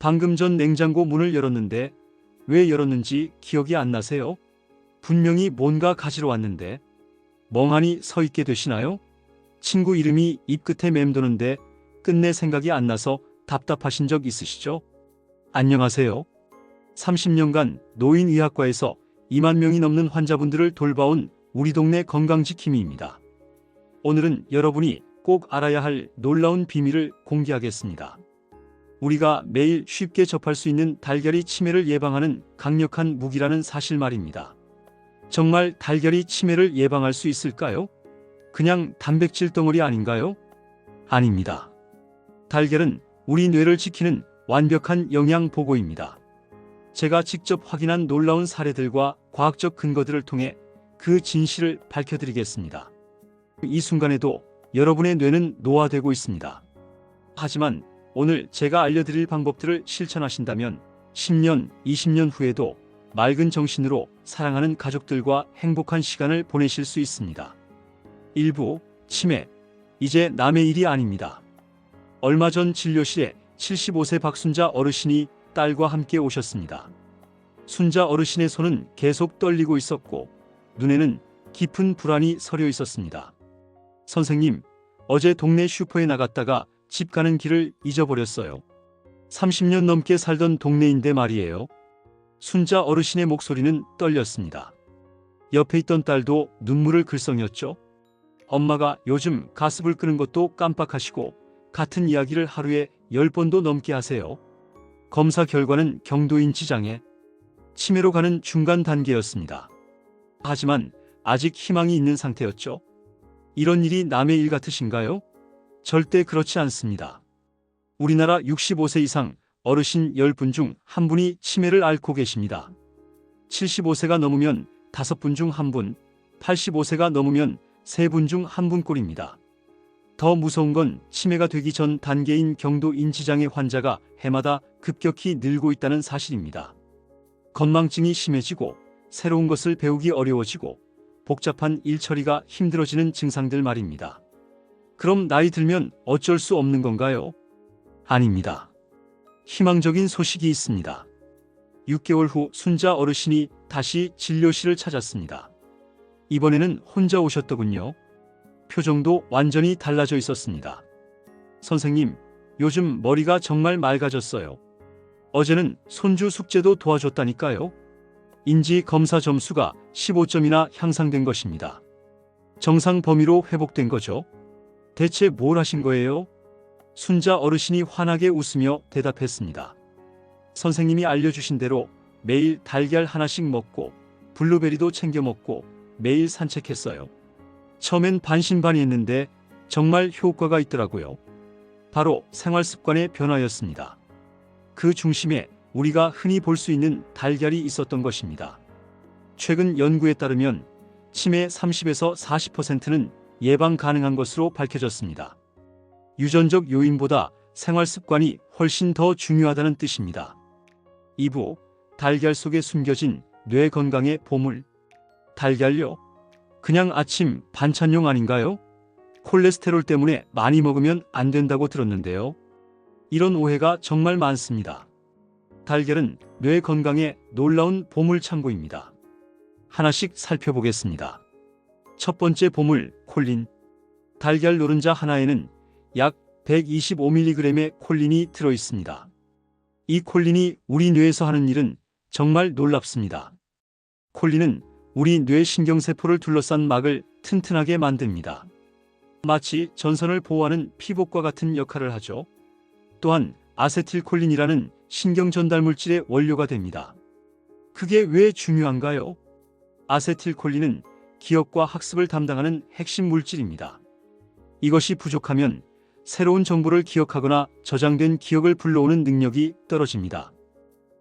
방금 전 냉장고 문을 열었는데 왜 열었는지 기억이 안 나세요? 분명히 뭔가 가지러 왔는데 멍하니 서 있게 되시나요? 친구 이름이 입 끝에 맴도는데 끝내 생각이 안 나서 답답하신 적 있으시죠? 안녕하세요. 30년간 노인의학과에서 2만 명이 넘는 환자분들을 돌봐온 우리 동네 건강지킴이입니다. 오늘은 여러분이 꼭 알아야 할 놀라운 비밀을 공개하겠습니다. 우리가 매일 쉽게 접할 수 있는 달걀이 치매를 예방하는 강력한 무기라는 사실 말입니다. 정말 달걀이 치매를 예방할 수 있을까요? 그냥 단백질 덩어리 아닌가요? 아닙니다. 달걀은 우리 뇌를 지키는 완벽한 영양 보고입니다. 제가 직접 확인한 놀라운 사례들과 과학적 근거들을 통해 그 진실을 밝혀드리겠습니다. 이 순간에도 여러분의 뇌는 노화되고 있습니다. 하지만 오늘 제가 알려드릴 방법들을 실천하신다면 10년, 20년 후에도 맑은 정신으로 사랑하는 가족들과 행복한 시간을 보내실 수 있습니다. 일부 치매. 이제 남의 일이 아닙니다. 얼마 전 진료실에 75세 박순자 어르신이 딸과 함께 오셨습니다. 순자 어르신의 손은 계속 떨리고 있었고 눈에는 깊은 불안이 서려 있었습니다. 선생님, 어제 동네 슈퍼에 나갔다가 집 가는 길을 잊어버렸어요. 30년 넘게 살던 동네인데 말이에요. 순자 어르신의 목소리는 떨렸습니다. 옆에 있던 딸도 눈물을 글썽였죠. 엄마가 요즘 가습을 끄는 것도 깜빡하시고 같은 이야기를 하루에 10번도 넘게 하세요. 검사 결과는 경도인지 장애, 치매로 가는 중간 단계였습니다. 하지만 아직 희망이 있는 상태였죠. 이런 일이 남의 일 같으신가요? 절대 그렇지 않습니다. 우리나라 65세 이상 어르신 10분 중 한 분이 치매를 앓고 계십니다. 75세가 넘으면 5분 중 1분, 85세가 넘으면 3분 중 1분 꼴입니다. 더 무서운 건 치매가 되기 전 단계인 경도 인지장애 환자가 해마다 급격히 늘고 있다는 사실입니다. 건망증이 심해지고 새로운 것을 배우기 어려워지고 복잡한 일 처리가 힘들어지는 증상들 말입니다. 그럼 나이 들면 어쩔 수 없는 건가요? 아닙니다. 희망적인 소식이 있습니다. 6개월 후 순자 어르신이 다시 진료실을 찾았습니다. 이번에는 혼자 오셨더군요. 표정도 완전히 달라져 있었습니다. 선생님, 요즘 머리가 정말 맑아졌어요. 어제는 손주 숙제도 도와줬다니까요. 인지 검사 점수가 15점이나 향상된 것입니다. 정상 범위로 회복된 거죠. 대체 뭘 하신 거예요? 순자 어르신이 환하게 웃으며 대답했습니다. 선생님이 알려주신 대로 매일 달걀 하나씩 먹고 블루베리도 챙겨 먹고 매일 산책했어요. 처음엔 반신반의했는데 정말 효과가 있더라고요. 바로 생활 습관의 변화였습니다. 그 중심에 우리가 흔히 볼 수 있는 달걀이 있었던 것입니다. 최근 연구에 따르면 치매 30에서 40%는 예방 가능한 것으로 밝혀졌습니다. 유전적 요인보다 생활 습관이 훨씬 더 중요하다는 뜻입니다. 2부 달걀 속에 숨겨진 뇌 건강의 보물 달걀요? 그냥 아침 반찬용 아닌가요? 콜레스테롤 때문에 많이 먹으면 안 된다고 들었는데요. 이런 오해가 정말 많습니다. 달걀은 뇌 건강에 놀라운 보물 창고입니다. 하나씩 살펴보겠습니다. 첫 번째 보물, 콜린. 달걀 노른자 하나에는 약 125mg의 콜린이 들어 있습니다. 이 콜린이 우리 뇌에서 하는 일은 정말 놀랍습니다. 콜린은 우리 뇌 신경세포를 둘러싼 막을 튼튼하게 만듭니다. 마치 전선을 보호하는 피복과 같은 역할을 하죠. 또한 아세틸콜린이라는 신경 전달 물질의 원료가 됩니다. 그게 왜 중요한가요? 아세틸콜린은 기억과 학습을 담당하는 핵심 물질입니다. 이것이 부족하면 새로운 정보를 기억하거나 저장된 기억을 불러오는 능력이 떨어집니다.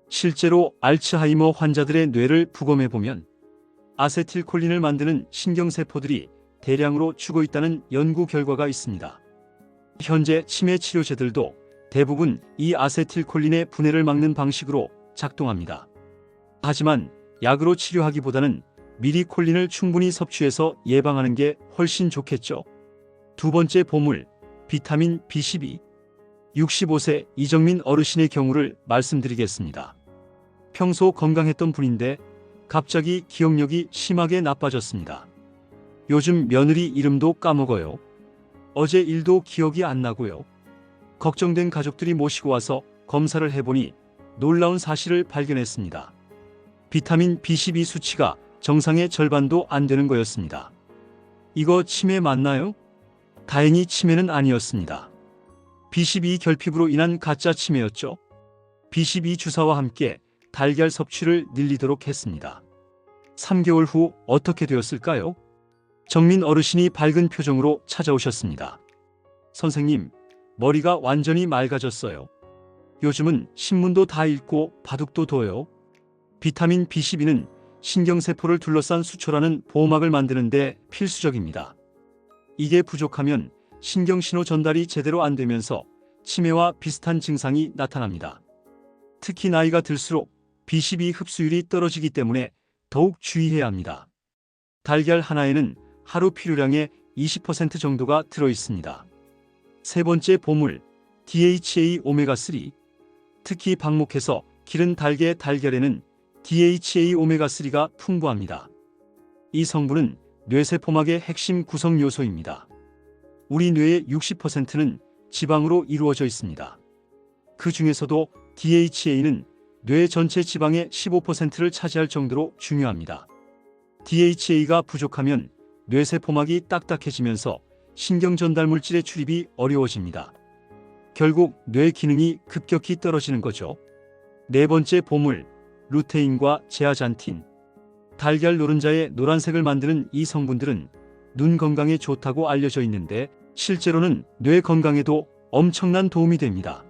실제로 알츠하이머 환자들의 뇌를 부검해 보면 아세틸콜린을 만드는 신경세포들이 대량으로 죽어 있다는 연구 결과가 있습니다. 현재 치매 치료제들도 대부분 이 아세틸콜린의 분해를 막는 방식으로 작동합니다. 하지만 약으로 치료하기보다는 미리 콜린을 충분히 섭취해서 예방하는 게 훨씬 좋겠죠. 두 번째 보물, 비타민 B12. 65세 이정민 어르신의 경우를 말씀드리겠습니다. 평소 건강했던 분인데 갑자기 기억력이 심하게 나빠졌습니다. 요즘 며느리 이름도 까먹어요. 어제 일도 기억이 안 나고요. 걱정된 가족들이 모시고 와서 검사를 해보니 놀라운 사실을 발견했습니다. 비타민 B12 수치가 정상의 절반도 안 되는 거였습니다. 이거 치매 맞나요? 다행히 치매는 아니었습니다. B12 결핍으로 인한 가짜 치매였죠. B12 주사와 함께 달걀 섭취를 늘리도록 했습니다. 3개월 후 어떻게 되었을까요? 정민 어르신이 밝은 표정으로 찾아오셨습니다. 선생님, 머리가 완전히 맑아졌어요. 요즘은 신문도 다 읽고 바둑도 둬요. 비타민 B12는 신경세포를 둘러싼 수초라는 보호막을 만드는데 필수적입니다. 이게 부족하면 신경신호 전달이 제대로 안 되면서 치매와 비슷한 증상이 나타납니다. 특히 나이가 들수록 B12 흡수율이 떨어지기 때문에 더욱 주의해야 합니다. 달걀 하나에는 하루 필요량의 20% 정도가 들어 있습니다. 세 번째 보물, DHA 오메가3. 특히 방목해서 기른 달걀 달걀에는 DHA 오메가3가 풍부합니다. 이 성분은 뇌세포막의 핵심 구성 요소입니다. 우리 뇌의 60%는 지방으로 이루어져 있습니다. 그 중에서도 DHA는 뇌 전체 지방의 15%를 차지할 정도로 중요합니다. DHA가 부족하면 뇌세포막이 딱딱해지면서 신경 전달 물질의 출입이 어려워집니다. 결국 뇌 기능이 급격히 떨어지는 거죠. 네 번째 보물, 루테인과 제아잔틴. 달걀 노른자의 노란색을 만드는 이 성분들은 눈 건강에 좋다고 알려져 있는데 실제로는 뇌 건강에도 엄청난 도움이 됩니다.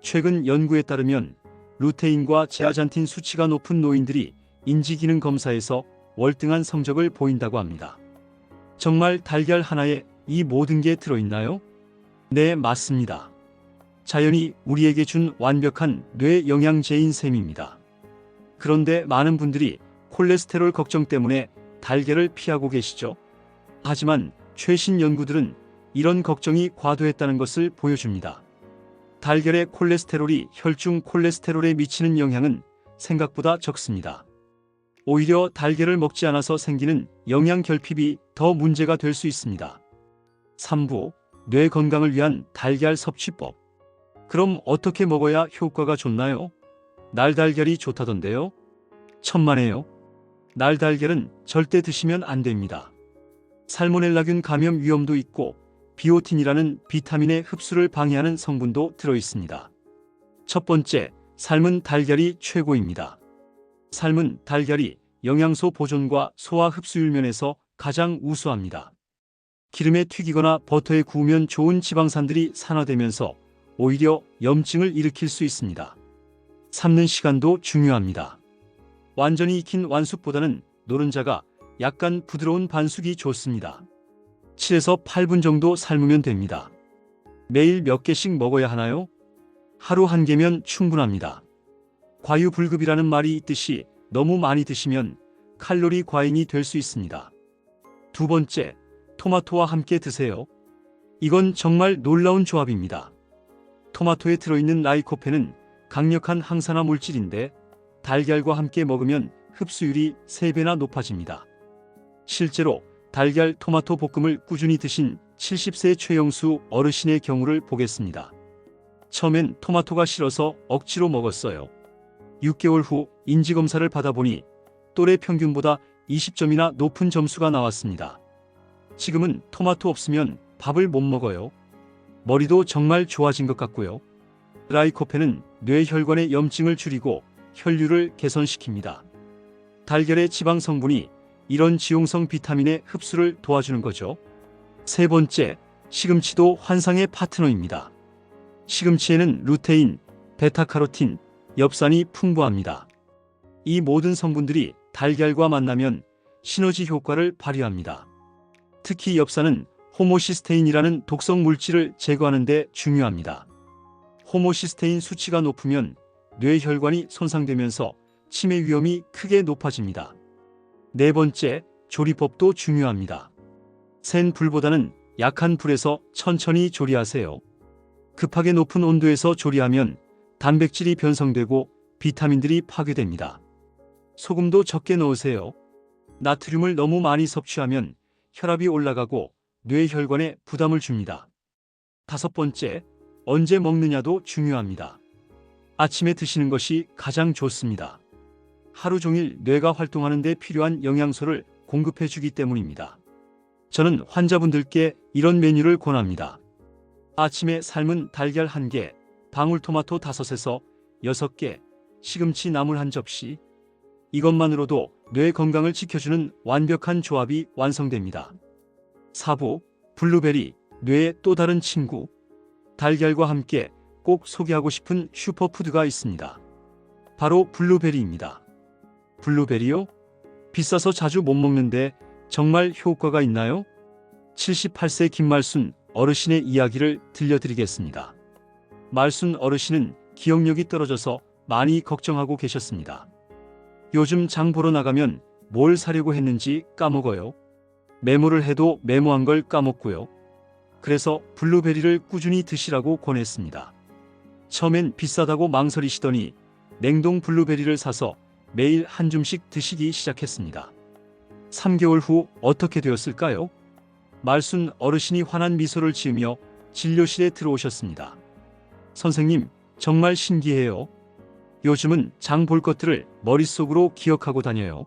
최근 연구에 따르면 루테인과 제아잔틴 수치가 높은 노인들이 인지기능 검사에서 월등한 성적을 보인다고 합니다. 정말 달걀 하나에 이 모든 게 들어있나요? 네, 맞습니다. 자연이 우리에게 준 완벽한 뇌 영양제인 셈입니다. 그런데 많은 분들이 콜레스테롤 걱정 때문에 달걀을 피하고 계시죠. 하지만 최신 연구들은 이런 걱정이 과도했다는 것을 보여줍니다. 달걀의 콜레스테롤이 혈중 콜레스테롤에 미치는 영향은 생각보다 적습니다. 오히려 달걀을 먹지 않아서 생기는 영양 결핍이 더 문제가 될 수 있습니다. 3부 뇌 건강을 위한 달걀 섭취법. 그럼 어떻게 먹어야 효과가 좋나요? 날달걀이 좋다던데요? 천만에요. 날달걀은 절대 드시면 안 됩니다. 살모넬라균 감염 위험도 있고 비오틴이라는 비타민의 흡수를 방해하는 성분도 들어 있습니다. 첫 번째, 삶은 달걀이 최고입니다. 삶은 달걀이 영양소 보존과 소화 흡수율 면에서 가장 우수합니다. 기름에 튀기거나 버터에 구우면 좋은 지방산들이 산화되면서 오히려 염증을 일으킬 수 있습니다. 삶는 시간도 중요합니다. 완전히 익힌 완숙보다는 노른자가 약간 부드러운 반숙이 좋습니다. 7에서 8분 정도 삶으면 됩니다. 매일 몇 개씩 먹어야 하나요? 하루 한 개면 충분합니다. 과유불급이라는 말이 있듯이 너무 많이 드시면 칼로리 과잉이 될 수 있습니다. 두 번째, 토마토와 함께 드세요. 이건 정말 놀라운 조합입니다. 토마토에 들어있는 라이코펜은 강력한 항산화 물질인데 달걀과 함께 먹으면 흡수율이 3배나 높아집니다. 실제로 달걀 토마토 볶음을 꾸준히 드신 70세 최영수 어르신의 경우를 보겠습니다. 처음엔 토마토가 싫어서 억지로 먹었어요. 6개월 후 인지검사를 받아보니 또래 평균보다 20점이나 높은 점수가 나왔습니다. 지금은 토마토 없으면 밥을 못 먹어요. 머리도 정말 좋아진 것 같고요. 라이코펜은 뇌혈관의 염증을 줄이고 혈류를 개선시킵니다. 달걀의 지방 성분이 이런 지용성 비타민의 흡수를 도와주는 거죠. 세 번째, 시금치도 환상의 파트너입니다. 시금치에는 루테인, 베타카로틴, 엽산이 풍부합니다. 이 모든 성분들이 달걀과 만나면 시너지 효과를 발휘합니다. 특히 엽산은 호모시스테인이라는 독성 물질을 제거하는 데 중요합니다. 호모시스테인 수치가 높으면 뇌혈관이 손상되면서 치매 위험이 크게 높아집니다. 네 번째, 조리법도 중요합니다. 센 불보다는 약한 불에서 천천히 조리하세요. 급하게 높은 온도에서 조리하면 단백질이 변성되고 비타민들이 파괴됩니다. 소금도 적게 넣으세요. 나트륨을 너무 많이 섭취하면 혈압이 올라가고 뇌혈관에 부담을 줍니다. 다섯 번째, 언제 먹느냐도 중요합니다. 아침에 드시는 것이 가장 좋습니다. 하루 종일 뇌가 활동하는 데 필요한 영양소를 공급해 주기 때문입니다. 저는 환자분들께 이런 메뉴를 권합니다. 아침에 삶은 달걀 1개, 방울토마토 5에서 6개, 시금치 나물 한 접시. 이것만으로도 뇌 건강을 지켜주는 완벽한 조합이 완성됩니다. 사부, 블루베리, 뇌의 또 다른 친구. 달걀과 함께 꼭 소개하고 싶은 슈퍼푸드가 있습니다. 바로 블루베리입니다. 블루베리요? 비싸서 자주 못 먹는데 정말 효과가 있나요? 78세 김말순 어르신의 이야기를 들려드리겠습니다. 말순 어르신은 기억력이 떨어져서 많이 걱정하고 계셨습니다. 요즘 장 보러 나가면 뭘 사려고 했는지 까먹어요. 메모를 해도 메모한 걸 까먹고요. 그래서 블루베리를 꾸준히 드시라고 권했습니다. 처음엔 비싸다고 망설이시더니 냉동 블루베리를 사서 매일 한 줌씩 드시기 시작했습니다. 3개월 후 어떻게 되었을까요? 말순 어르신이 환한 미소를 지으며 진료실에 들어오셨습니다. 선생님, 정말 신기해요. 요즘은 장 볼 것들을 머릿속으로 기억하고 다녀요.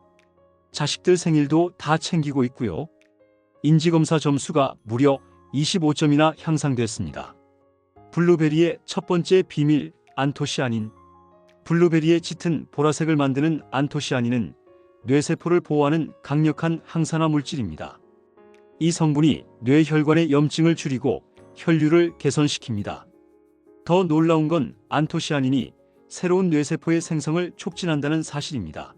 자식들 생일도 다 챙기고 있고요. 인지검사 점수가 무려 25점이나 향상됐습니다. 블루베리의 첫 번째 비밀, 안토시아닌. 블루베리의 짙은 보라색을 만드는 안토시아닌은 뇌세포를 보호하는 강력한 항산화 물질입니다. 이 성분이 뇌혈관의 염증을 줄이고 혈류를 개선시킵니다. 더 놀라운 건 안토시아닌이 새로운 뇌세포의 생성을 촉진한다는 사실입니다.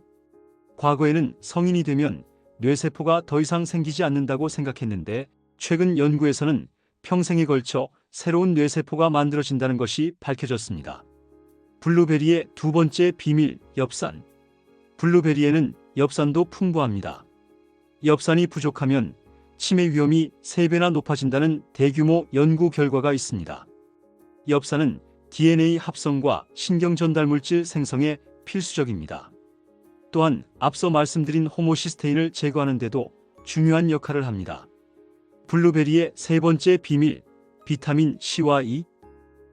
과거에는 성인이 되면 뇌세포가 더 이상 생기지 않는다고 생각했는데 최근 연구에서는 평생에 걸쳐 새로운 뇌세포가 만들어진다는 것이 밝혀졌습니다. 블루베리의 두 번째 비밀, 엽산. 블루베리에는 엽산도 풍부합니다. 엽산이 부족하면 치매 위험이 3배나 높아진다는 대규모 연구 결과가 있습니다. 엽산은 DNA 합성과 신경 전달 물질 생성에 필수적입니다. 또한 앞서 말씀드린 호모시스테인을 제거하는 데도 중요한 역할을 합니다. 블루베리의 세 번째 비밀, 비타민 C와 E.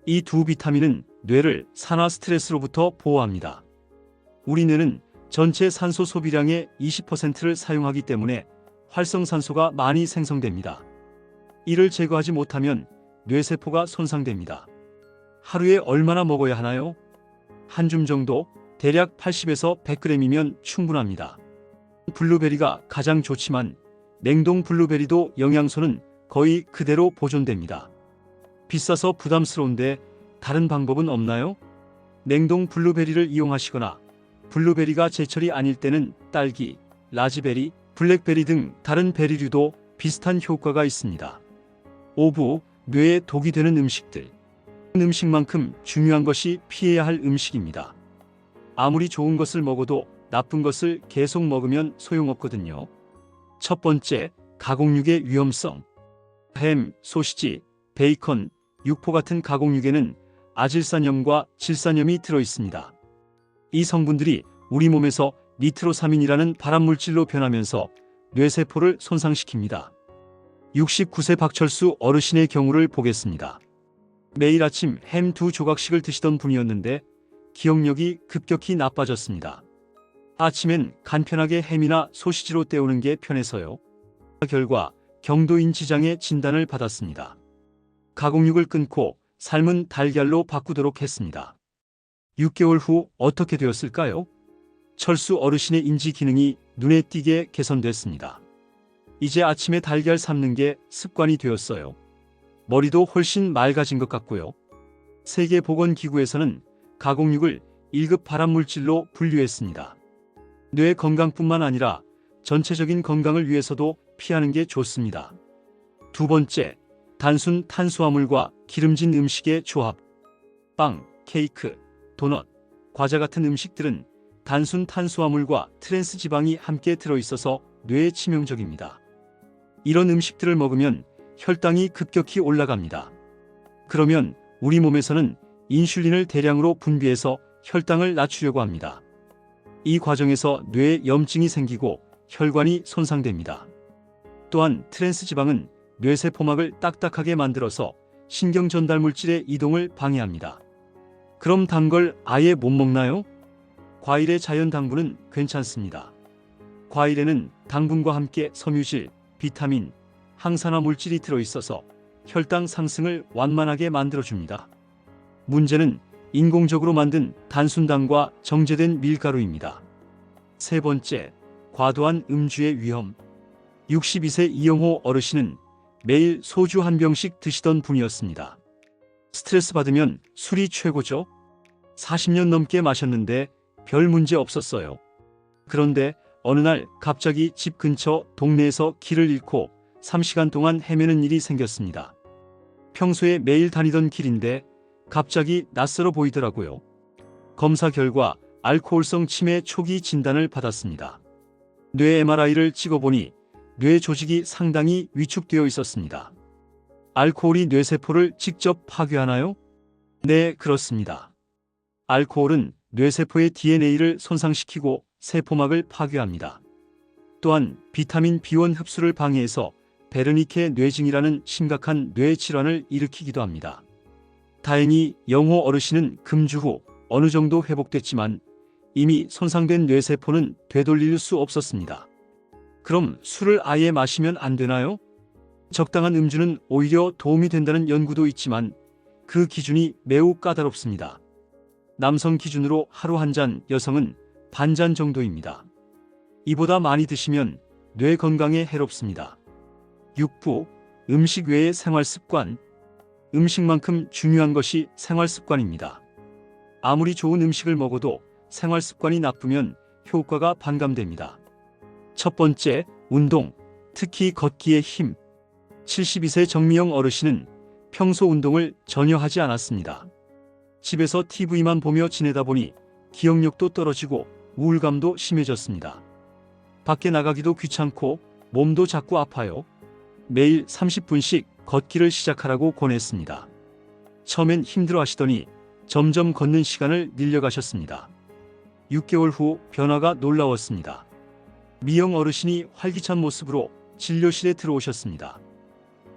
이 두 비타민은 뇌를 산화 스트레스로부터 보호합니다. 우리 뇌는 전체 산소 소비량의 20%를 사용하기 때문에 활성산소가 많이 생성됩니다. 이를 제거하지 못하면 뇌세포가 손상됩니다. 하루에 얼마나 먹어야 하나요? 한 줌 정도, 대략 80에서 100g이면 충분합니다. 블루베리가 가장 좋지만 냉동 블루베리도 영양소는 거의 그대로 보존됩니다. 비싸서 부담스러운데 다른 방법은 없나요? 냉동 블루베리를 이용하시거나 블루베리가 제철이 아닐 때는 딸기, 라즈베리, 블랙베리 등 다른 베리류도 비슷한 효과가 있습니다. 5부 뇌에 독이 되는 음식들. 음식만큼 중요한 것이 피해야 할 음식입니다. 아무리 좋은 것을 먹어도 나쁜 것을 계속 먹으면 소용없거든요. 첫 번째, 가공육의 위험성. 햄, 소시지, 베이컨, 육포 같은 가공육에는 아질산염과 질산염이 들어 있습니다. 이 성분들이 우리 몸에서 니트로사민이라는 발암물질로 변하면서 뇌세포를 손상시킵니다. 69세 박철수 어르신의 경우를 보겠습니다. 매일 아침 햄 두 조각씩을 드시던 분이었는데 기억력이 급격히 나빠졌습니다. 아침엔 간편하게 햄이나 소시지로 때우는 게 편해서요. 결과 경도인 지장의 진단을 받았습니다. 가공육을 끊고 삶은 달걀로 바꾸도록 했습니다. 6개월 후 어떻게 되었을까요? 철수 어르신의 인지 기능이 눈에 띄게 개선됐습니다. 이제 아침에 달걀 삶는 게 습관이 되었어요. 머리도 훨씬 맑아진 것 같고요. 세계보건기구에서는 가공육을 1급 발암물질로 분류했습니다. 뇌 건강뿐만 아니라 전체적인 건강을 위해서도 피하는 게 좋습니다. 두 번째, 단순 탄수화물과 기름진 음식의 조합. 빵, 케이크, 도넛, 과자 같은 음식들은 단순 탄수화물과 트랜스 지방이 함께 들어있어서 뇌에 치명적입니다. 이런 음식들을 먹으면 혈당이 급격히 올라갑니다. 그러면 우리 몸에서는 인슐린을 대량으로 분비해서 혈당을 낮추려고 합니다. 이 과정에서 뇌에 염증이 생기고 혈관이 손상됩니다. 또한 트랜스 지방은 뇌세포막을 딱딱하게 만들어서 신경 전달 물질의 이동을 방해합니다. 그럼 단 걸 아예 못 먹나요? 과일의 자연 당분은 괜찮습니다. 과일에는 당분과 함께 섬유질, 비타민, 항산화 물질이 들어있어서 혈당 상승을 완만하게 만들어줍니다. 문제는 인공적으로 만든 단순당과 정제된 밀가루입니다. 세 번째, 과도한 음주의 위험. 62세 이영호 어르신은 매일 소주 한 병씩 드시던 분이었습니다. 스트레스 받으면 술이 최고죠? 40년 넘게 마셨는데 별 문제 없었어요. 그런데 어느 날 갑자기 집 근처 동네에서 길을 잃고 3시간 동안 헤매는 일이 생겼습니다. 평소에 매일 다니던 길인데 갑자기 낯설어 보이더라고요. 검사 결과 알코올성 치매 초기 진단을 받았습니다. 뇌 MRI를 찍어보니 뇌 조직이 상당히 위축되어 있었습니다. 알코올이 뇌세포를 직접 파괴하나요? 네, 그렇습니다. 알코올은 뇌세포의 DNA를 손상시키고 세포막을 파괴합니다. 또한 비타민 B1 흡수를 방해해서 베르니케 뇌증이라는 심각한 뇌 질환을 일으키기도 합니다. 다행히 영호 어르신은 금주 후 어느 정도 회복됐지만 이미 손상된 뇌세포는 되돌릴 수 없었습니다. 그럼 술을 아예 마시면 안 되나요? 적당한 음주는 오히려 도움이 된다는 연구도 있지만 그 기준이 매우 까다롭습니다. 남성 기준으로 하루 한 잔, 여성은 반 잔 정도입니다. 이보다 많이 드시면 뇌 건강에 해롭습니다. 6부 음식 외의 생활 습관 음식만큼 중요한 것이 생활 습관입니다. 아무리 좋은 음식을 먹어도 생활 습관이 나쁘면 효과가 반감됩니다. 첫 번째, 운동, 특히 걷기의 힘. 72세 정미영 어르신은 평소 운동을 전혀 하지 않았습니다. 집에서 TV만 보며 지내다 보니 기억력도 떨어지고 우울감도 심해졌습니다. 밖에 나가기도 귀찮고 몸도 자꾸 아파요. 매일 30분씩 걷기를 시작하라고 권했습니다. 처음엔 힘들어 하시더니 점점 걷는 시간을 늘려가셨습니다. 6개월 후 변화가 놀라웠습니다. 미영 어르신이 활기찬 모습으로 진료실에 들어오셨습니다.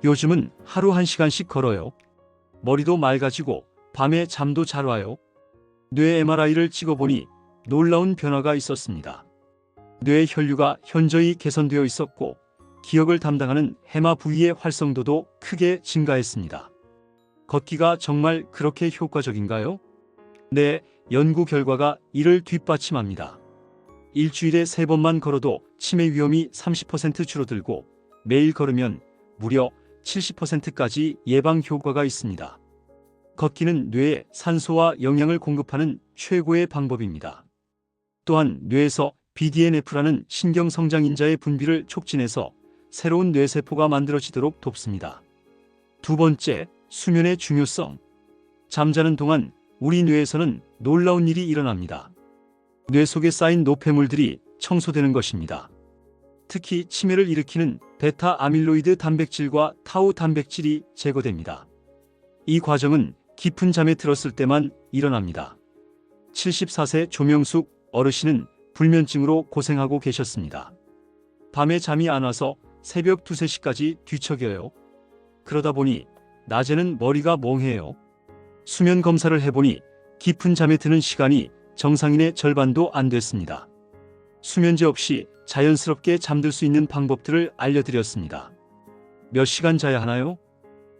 요즘은 하루 한 시간씩 걸어요. 머리도 맑아지고 밤에 잠도 잘 와요. 뇌 MRI를 찍어보니 놀라운 변화가 있었습니다. 뇌 혈류가 현저히 개선되어 있었고 기억을 담당하는 해마 부위의 활성도도 크게 증가했습니다. 걷기가 정말 그렇게 효과적인가요? 네, 연구 결과가 이를 뒷받침합니다. 일주일에 세 번만 걸어도 치매 위험이 30% 줄어들고 매일 걸으면 무려 70%까지 예방 효과가 있습니다. 걷기는 뇌에 산소와 영양을 공급하는 최고의 방법입니다. 또한 뇌에서 BDNF라는 신경성장인자의 분비를 촉진해서 새로운 뇌세포가 만들어지도록 돕습니다. 두 번째, 수면의 중요성. 잠자는 동안 우리 뇌에서는 놀라운 일이 일어납니다. 뇌 속에 쌓인 노폐물들이 청소되는 것입니다. 특히 치매를 일으키는 베타 아밀로이드 단백질과 타우 단백질이 제거됩니다. 이 과정은 깊은 잠에 들었을 때만 일어납니다. 74세 조명숙 어르신은 불면증으로 고생하고 계셨습니다. 밤에 잠이 안 와서 새벽 2, 3시까지 뒤척여요. 그러다 보니 낮에는 머리가 멍해요. 수면 검사를 해보니 깊은 잠에 드는 시간이 정상인의 절반도 안 됐습니다. 수면제 없이 자연스럽게 잠들 수 있는 방법들을 알려드렸습니다. 몇 시간 자야 하나요?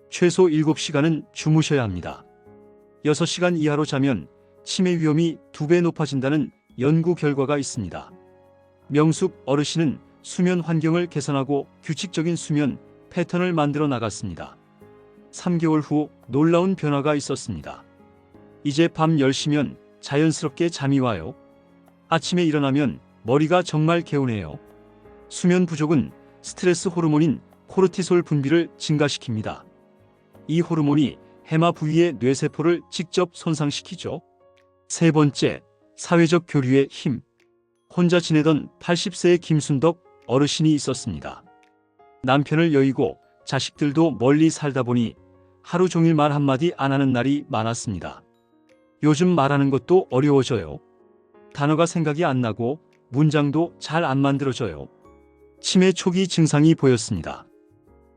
최소 7시간은 주무셔야 합니다. 6시간 이하로 자면 치매 위험이 2배 높아진다는 연구 결과가 있습니다. 명숙 어르신은 수면 환경을 개선하고 규칙적인 수면 패턴을 만들어 나갔습니다. 3개월 후 놀라운 변화가 있었습니다. 이제 밤 10시면 자연스럽게 잠이 와요. 아침에 일어나면 머리가 정말 개운해요. 수면 부족은 스트레스 호르몬인 코르티솔 분비를 증가시킵니다. 이 호르몬이 해마 부위의 뇌세포를 직접 손상시키죠. 세 번째, 사회적 교류의 힘. 혼자 지내던 80세의 김순덕 어르신이 있었습니다. 남편을 여의고 자식들도 멀리 살다 보니 하루 종일 말 한마디 안 하는 날이 많았습니다. 요즘 말하는 것도 어려워져요. 단어가 생각이 안 나고 문장도 잘 안 만들어져요. 치매 초기 증상이 보였습니다.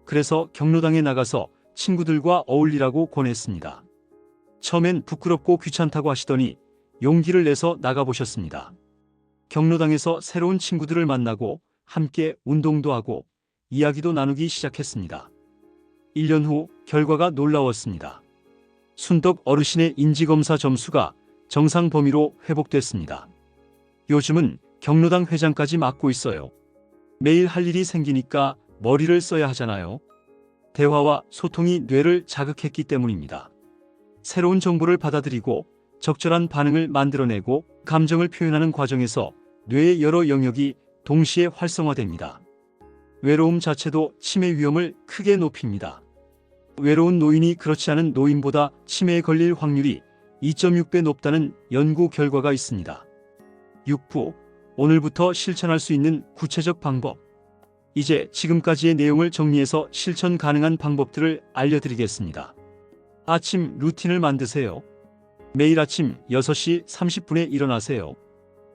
그래서 경로당에 나가서 친구들과 어울리라고 권했습니다. 처음엔 부끄럽고 귀찮다고 하시더니 용기를 내서 나가보셨습니다. 경로당에서 새로운 친구들을 만나고 함께 운동도 하고 이야기도 나누기 시작했습니다. 1년 후 결과가 놀라웠습니다. 순덕 어르신의 인지검사 점수가 정상 범위로 회복됐습니다. 요즘은 경로당 회장까지 맡고 있어요. 매일 할 일이 생기니까 머리를 써야 하잖아요. 대화와 소통이 뇌를 자극했기 때문입니다. 새로운 정보를 받아들이고 적절한 반응을 만들어내고 감정을 표현하는 과정에서 뇌의 여러 영역이 동시에 활성화됩니다. 외로움 자체도 치매 위험을 크게 높입니다. 외로운 노인이 그렇지 않은 노인보다 치매에 걸릴 확률이 2.6배 높다는 연구 결과가 있습니다. 6부 오늘부터 실천할 수 있는 구체적 방법 이제 지금까지의 내용을 정리해서 실천 가능한 방법들을 알려드리겠습니다. 아침 루틴을 만드세요. 매일 아침 6시 30분에 일어나세요.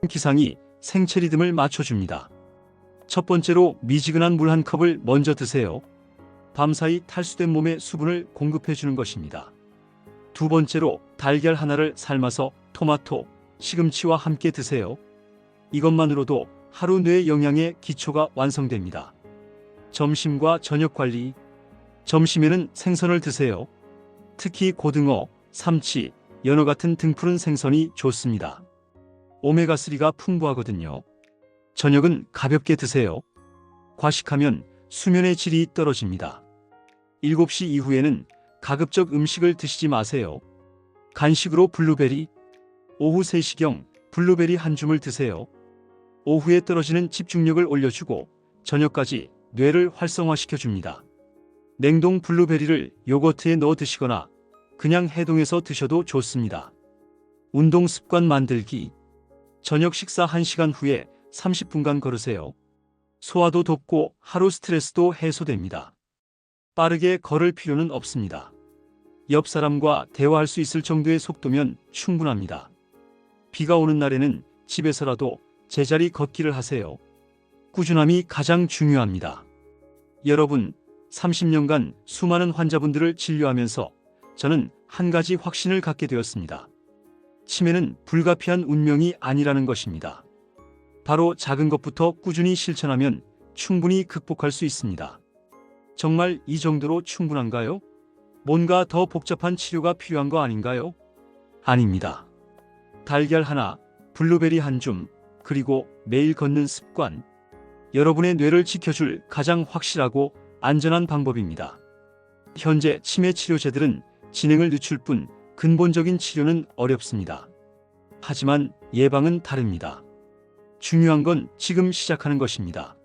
기상이 생체 리듬을 맞춰줍니다. 첫 번째로 미지근한 물 한 컵을 먼저 드세요. 밤사이 탈수된 몸에 수분을 공급해 주는 것입니다. 두 번째로 달걀 하나를 삶아서 토마토, 시금치와 함께 드세요. 이것만으로도 하루 뇌 영양의 기초가 완성됩니다. 점심과 저녁 관리. 점심에는 생선을 드세요. 특히 고등어, 삼치, 연어 같은 등푸른 생선이 좋습니다. 오메가3가 풍부하거든요. 저녁은 가볍게 드세요. 과식하면 수면의 질이 떨어집니다. 7시 이후에는 가급적 음식을 드시지 마세요. 간식으로 블루베리, 오후 3시경 블루베리 한 줌을 드세요. 오후에 떨어지는 집중력을 올려주고 저녁까지 뇌를 활성화시켜 줍니다. 냉동 블루베리를 요거트에 넣어 드시거나 그냥 해동해서 드셔도 좋습니다. 운동 습관 만들기. 저녁 식사 1시간 후에 30분간 걸으세요. 소화도 돕고 하루 스트레스도 해소됩니다. 빠르게 걸을 필요는 없습니다. 옆 사람과 대화할 수 있을 정도의 속도면 충분합니다. 비가 오는 날에는 집에서라도 제자리 걷기를 하세요. 꾸준함이 가장 중요합니다. 여러분, 30년간 수많은 환자분들을 진료하면서 저는 한 가지 확신을 갖게 되었습니다. 치매는 불가피한 운명이 아니라는 것입니다. 바로 작은 것부터 꾸준히 실천하면 충분히 극복할 수 있습니다. 정말 이 정도로 충분한가요? 뭔가 더 복잡한 치료가 필요한 거 아닌가요? 아닙니다. 달걀 하나, 블루베리 한 줌, 그리고 매일 걷는 습관. 여러분의 뇌를 지켜줄 가장 확실하고 안전한 방법입니다. 현재 치매 치료제들은 진행을 늦출 뿐 근본적인 치료는 어렵습니다. 하지만 예방은 다릅니다. 중요한 건 지금 시작하는 것입니다.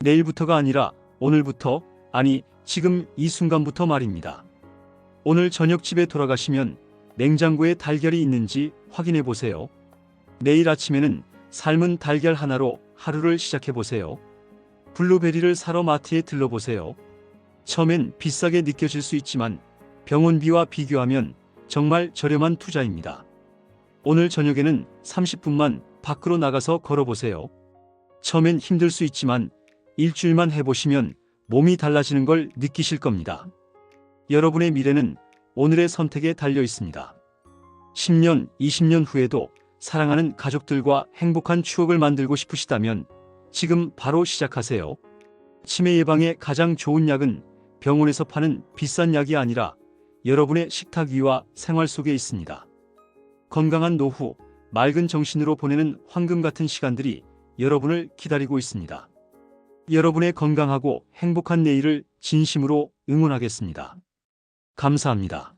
내일부터가 아니라 오늘부터, 아니, 지금 이 순간부터 말입니다. 오늘 저녁 집에 돌아가시면 냉장고에 달걀이 있는지 확인해 보세요. 내일 아침에는 삶은 달걀 하나로 하루를 시작해 보세요. 블루베리를 사러 마트에 들러보세요. 처음엔 비싸게 느껴질 수 있지만 병원비와 비교하면 정말 저렴한 투자입니다. 오늘 저녁에는 30분만 밖으로 나가서 걸어보세요. 처음엔 힘들 수 있지만 일주일만 해보시면 몸이 달라지는 걸 느끼실 겁니다. 여러분의 미래는 오늘의 선택에 달려 있습니다. 10년, 20년 후에도 사랑하는 가족들과 행복한 추억을 만들고 싶으시다면 지금 바로 시작하세요. 치매 예방에 가장 좋은 약은 병원에서 파는 비싼 약이 아니라 여러분의 식탁 위와 생활 속에 있습니다. 건강한 노후, 맑은 정신으로 보내는 황금 같은 시간들이 여러분을 기다리고 있습니다. 여러분의 건강하고 행복한 내일을 진심으로 응원하겠습니다. 감사합니다.